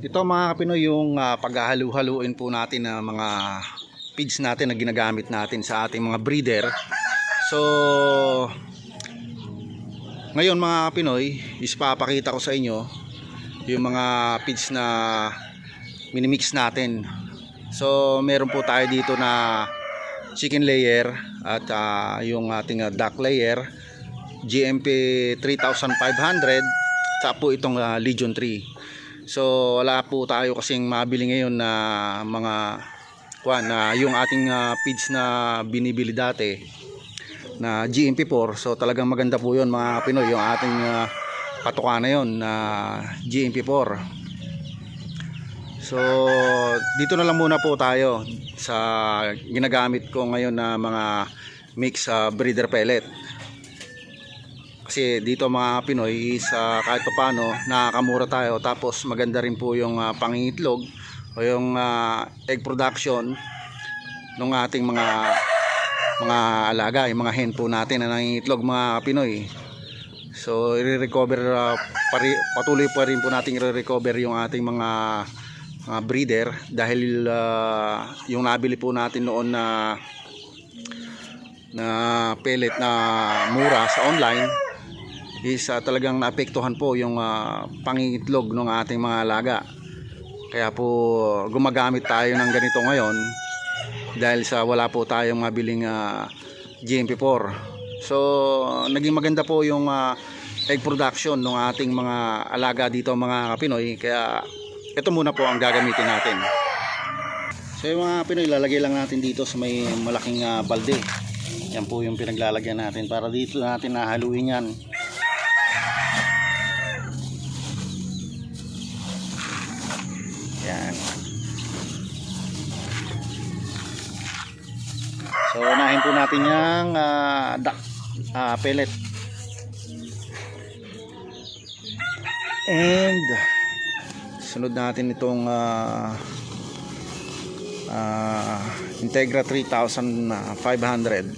Ito mga kapinoy yung uh, paghahalu-haluin po natin ng mga feeds natin na ginagamit natin sa ating mga breeder. So ngayon mga kapinoy, is ko sa inyo yung mga feeds na minimix natin. So meron po tayo dito na chicken layer at ah, yung ating ah, duck layer GMP 3500 at po itong ah, Legion 3. So wala po tayo kasing mabili ngayon na mga kuan na yung ating ah, feeds na binibili dati na GMP4. So talagang maganda po 'yon mga Pinoy yung ating uh, patuka na 'yon na GMP4. So dito na lang muna po tayo sa ginagamit ko ngayon na mga mix ah, breeder pellet kasi dito mga Pinoy sa kahit pa paano nakakamura tayo tapos maganda rin po yung uh, pangingitlog o yung ah, egg production ng ating mga mga alaga, yung mga hen po natin na nangingitlog mga Pinoy. So i-recover uh, pari, patuloy pa rin po nating i-recover yung ating mga mga breeder dahil ah, yung nabili po natin noon na na pellet na mura sa online is ah, talagang naapektuhan po yung ah, pangingitlog ng ating mga alaga. Kaya po gumagamit tayo ng ganito ngayon dahil sa wala po tayong mabiling ah, GMP4. So naging maganda po yung ah, egg production ng ating mga alaga dito mga Pinoy. Kaya ito muna po ang gagamitin natin. So yung mga Pinoy lalagay lang natin dito sa may malaking ah, balde. Yan po yung pinaglalagyan natin para dito natin nahaluin. Yan. Po natin yung uh, duck ah, pellet. And sunod natin itong ah, ah, Integra 3500.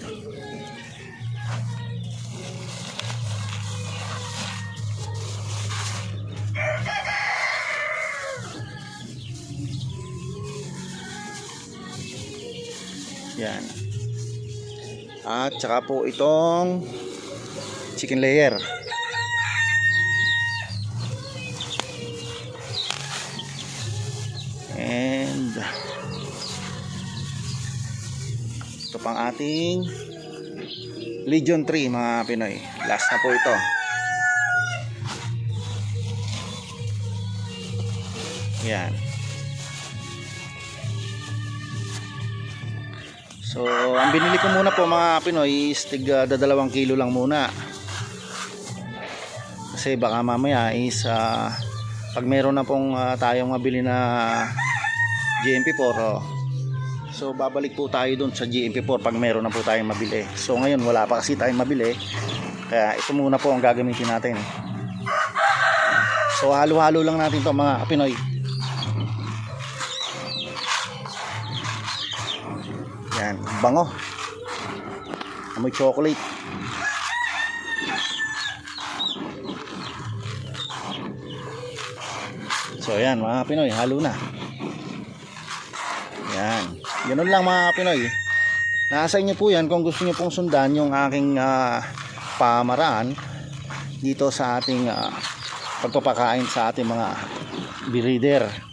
Yan. At saka po itong chicken layer. And ito pang ating Legion 3 mga Pinoy. Last na po ito. Yan. So, ang binili ko muna po mga Pinoy is tig uh, dadalawang kilo lang muna. Kasi baka mamaya is ah, pag meron na pong ah, tayong mabili na GMP4 oh, so babalik po tayo dun sa GMP4 pag meron na po tayong mabili. So ngayon wala pa kasi tayong mabili. Kaya ito muna po ang gagamitin natin. So halo-halo lang natin to mga Pinoy. Yan, bango. Amoy chocolate. So yan mga Pinoy, halo na. Yan. Ganun lang mga Pinoy. Nasa inyo po yan kung gusto niyo pong sundan yung aking ah, pamaraan dito sa ating ah, pagpapakain sa ating mga breeder.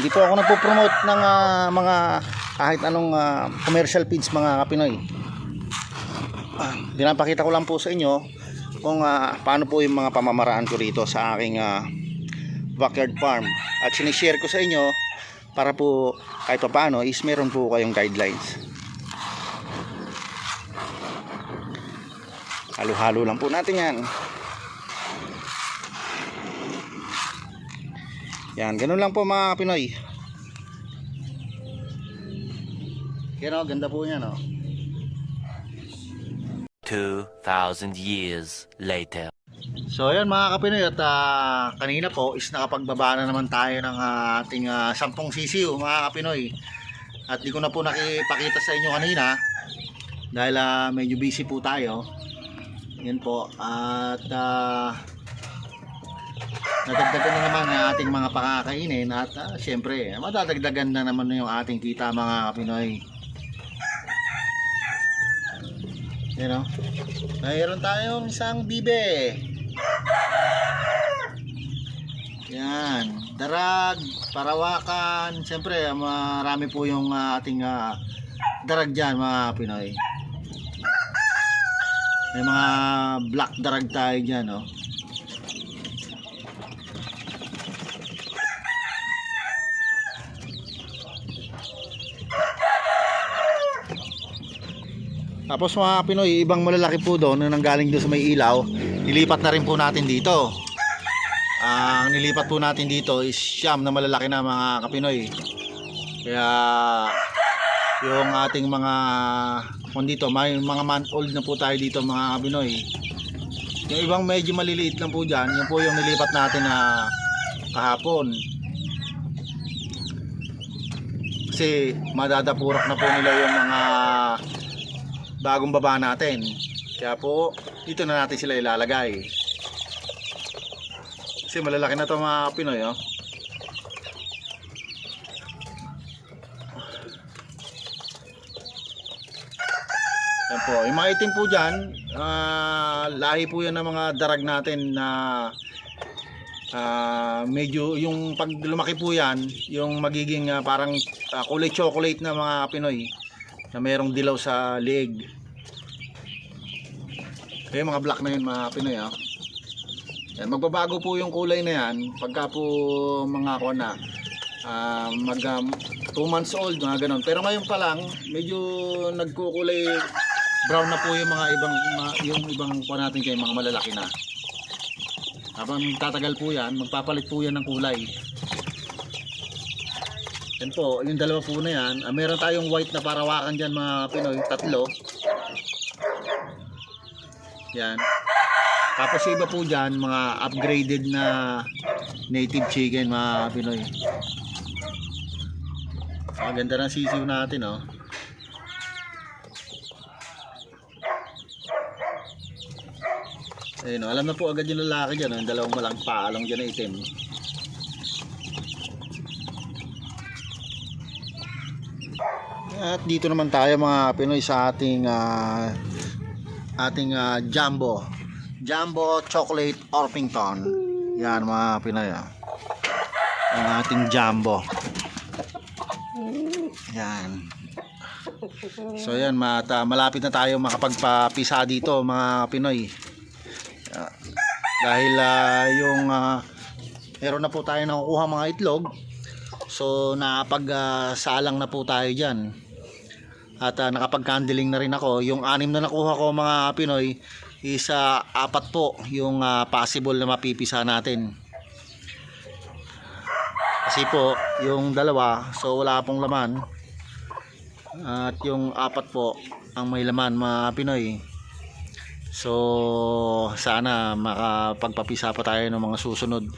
Hindi po ako nagpo-promote ng ah, mga kahit anong ah, commercial feeds mga Pinoy. Ah, pinapakita ko lang po sa inyo kung ah, paano po yung mga pamamaraan ko rito sa aking ah, backyard farm. At sinishare ko sa inyo para po kahit pa paano is meron po kayong guidelines. Halo-halo lang po natin yan. Yan, ganun lang po mga Pinoy. Yan o, ganda po yan o. 2,000 years later. So ayun mga kapinoy at ah, kanina po is nakapagbaba na naman tayo ng ah, ating ah, 10 sisiw mga kapinoy. At di ko na po nakipakita sa inyo kanina dahil ah, medyo busy po tayo. Yan po. At ah, nadagdagan na naman ang ating mga pakakainin at ah, syempre madadagdagan na naman yung ating kita mga Pinoy. Yan o. Mayroon tayong isang bibe. Yan. Darag, parawakan. Siyempre, marami po yung ah, ating ah, darag dyan mga Pinoy. May mga black darag tayo dyan, no? Tapos mga Pinoy, ibang malalaki po doon na nanggaling doon sa may ilaw, nilipat na rin po natin dito. Ang nilipat po natin dito is siyam na malalaki na mga kapinoy. Kaya yung ating mga kung dito, may mga month old na po tayo dito mga kapinoy. Yung ibang medyo maliliit lang po dyan, yun po yung nilipat natin na kahapon. Kasi madadapurak na po nila yung mga bagong baba natin. Kaya po, dito na natin sila ilalagay. Kasi malalaki na to mga Pinoy, oh. Yan po. Yung mga itim po dyan, ah, lahi po yan ng mga darag natin na ah, medyo yung pag lumaki po yan, yung magiging ah, parang ah, kulay chocolate na mga Pinoy na merong dilaw sa leeg. Kaya mga black na yun mga Pinoy, ah. Yan, magbabago po yung kulay na yan pagka po mga ako na ah, mag 2 months old mga ganun. Pero ngayon pa lang medyo nagkukulay brown na po yung mga ibang mga, yung ibang po natin kay mga malalaki na. Habang tatagal po yan, magpapalit po yan ng kulay. Yan po, yung dalawa po na yan. Ah, meron tayong white na parawakan dyan mga Pinoy, tatlo. Yan. Tapos iba po dyan, mga upgraded na native chicken mga Pinoy. Ang ganda ng sisiw natin, oh. Ayun, oh, alam na po agad yung lalaki dyan, oh. Yung dalawang malaking paalong dyan na itim. At dito naman tayo mga Pinoy sa ating ah, ating ah, jumbo. Jumbo chocolate Orpington. Yan mga Pinoy. ah. Ang ating jumbo. Yan. So yan, mata, malapit na tayo makapagpapisa dito mga Pinoy. Ah, dahil ah, yung ah, meron na po tayo nakukuha mga itlog. So nakapag-salang na po tayo dyan. At uh, nakapag-candling na rin ako. Yung anim na nakuha ko mga Pinoy is ah, apat po yung ah, possible na mapipisa natin. Kasi po, yung dalawa, so wala pong laman. At yung apat po, ang may laman mga Pinoy. So, sana makapagpapisa pa tayo ng mga susunod.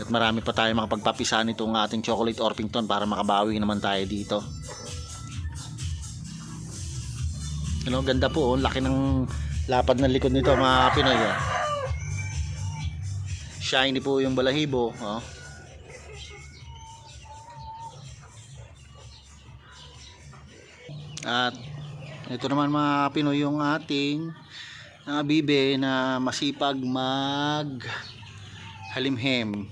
At marami pa tayo makapagpapisa nitong ating chocolate Orpington para makabawi naman tayo dito. Ano, ganda po. Oh. Laki ng lapad ng likod nito mga Pinoy. Oh. Shiny po yung balahibo. Oh. At ito naman mga Pinoy yung ating uh, bibe na masipag mag halimhem.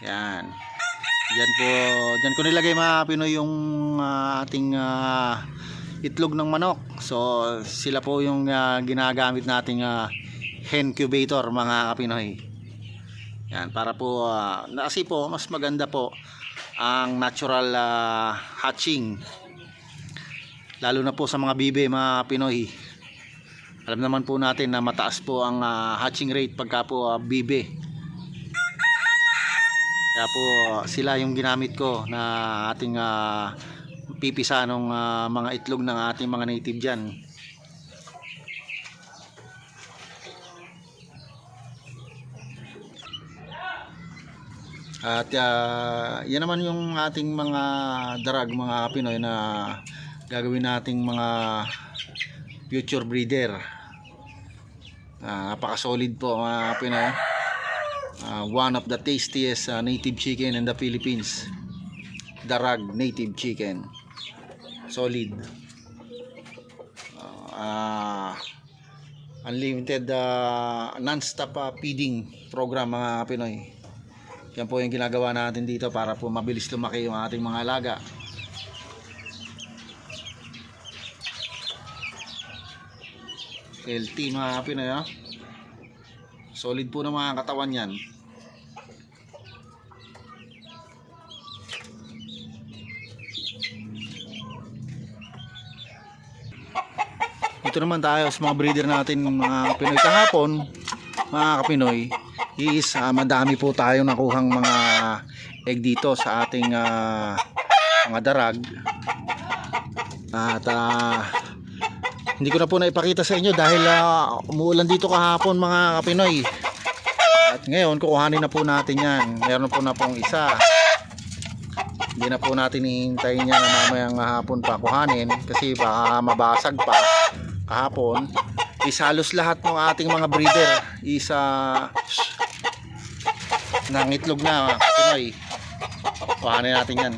Yan. Diyan po, diyan ko nilagay mga Pinoy yung ah, ating ah, itlog ng manok. So sila po yung ah, ginagamit nating hen incubator mga Pinoy. Yan para po uh, kasi po mas maganda po ang natural ah, hatching. Lalo na po sa mga bibe mga Pinoy. Alam naman po natin na mataas po ang ah, hatching rate pagka po ah, bibe. Kaya po sila yung ginamit ko na ating ah, pipisa ng mga itlog ng ating mga native dyan. At ah, yan naman yung ating mga darag, mga Pinoy na gagawin nating mga future breeder. Ah, napaka-solid po mga Pinoy. Ah, one of the tastiest ah, native chicken in the Philippines. Darag native chicken. Solid. Ah, unlimited ah, non-stop ah, feeding program mga Pinoy. Yan po yung ginagawa natin dito para po mabilis lumaki yung ating mga alaga. Healthy mga Pinoy ha. Solid po ng mga katawan yan. Dito naman tayo sa mga breeder natin mga Pinoy. Kahapon mga kapinoy is ah, madami po tayong nakuhang mga egg dito sa ating ah, mga darag. At ah, hindi ko na po naipakita sa inyo dahil ah, umuulan dito kahapon mga kapinoy. At ngayon kukuhanin na po natin yan. Meron po na pong isa. Hindi na po natin hihintayin yan na mamayang hapon pa kuhanin kasi baka mabasag pa kahapon is halos lahat ng ating mga breeder. Is uh, nangitlog na Pinoy. Kuhanin natin yan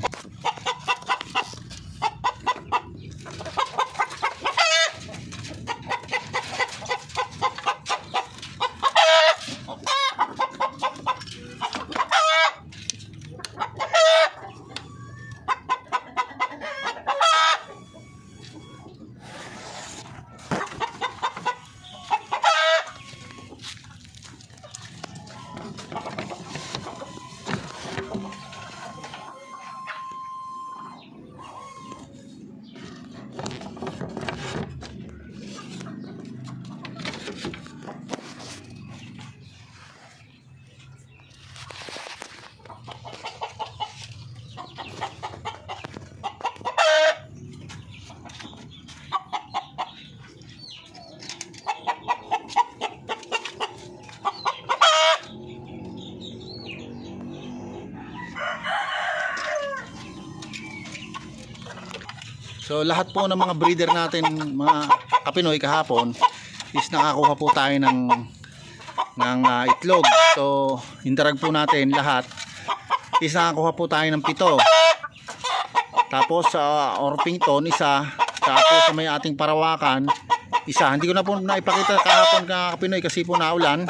So lahat po ng mga breeder natin mga kapinoy kahapon is nakakuha po tayo ng ng ah, itlog. So indarag po natin lahat is nakakuha po tayo ng pito. Tapos sa uh, Orpington isa, tapos sa may ating parawakan isa. Hindi ko na po naipakita kahapon ka kapinoy kasi po naulan.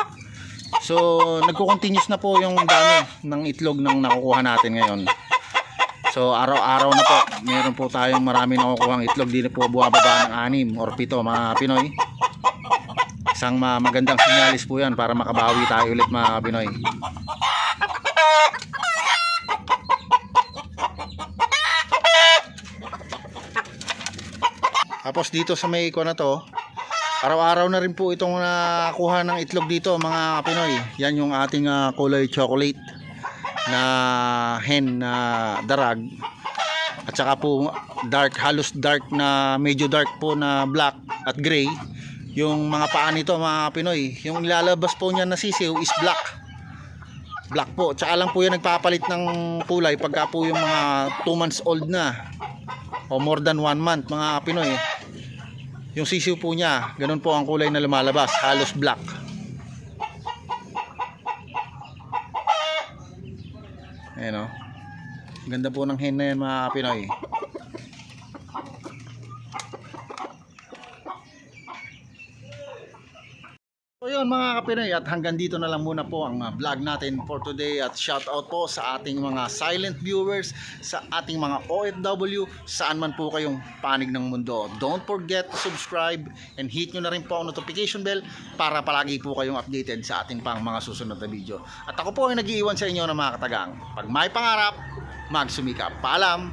So nagko-continuous na po yung dami ng itlog ng nakukuha natin ngayon. So araw-araw na po, meron po tayong marami nakukuha ang itlog, di na po buwababa ng anim or pito mga Pinoy. Isang ma- magandang sinyalis po yan para makabawi tayo ulit mga Pinoy. Tapos dito sa may ko na to, araw-araw na rin po itong nakuha ng itlog dito mga Pinoy. Yan yung ating ah, kulay chocolate na hen na darag. At saka po dark halos dark na medyo dark po na black at gray. Yung mga paa nito mga Pinoy yung ilalabas po niya na sisiw is black. Black po. Tsaka lang po yan nagpapalit ng kulay pagka po yung mga 2 months old na. O more than 1 month mga Pinoy. Yung sisiw po niya ganun po ang kulay na lumalabas halos black Ayan o. Ganda po ng hen na yan mga Pinoy. So yun mga kapinoy at hanggang dito na lang muna po ang uh, vlog natin for today at shout out po sa ating mga silent viewers, sa ating mga OFW, saan man po kayong panig ng mundo. Don't forget to subscribe and hit nyo na rin po ang notification bell para palagi po kayong updated sa ating pang mga susunod na video. At ako po ay nag-iiwan sa inyo ng mga katagang. Pag may pangarap, magsumikap. Paalam!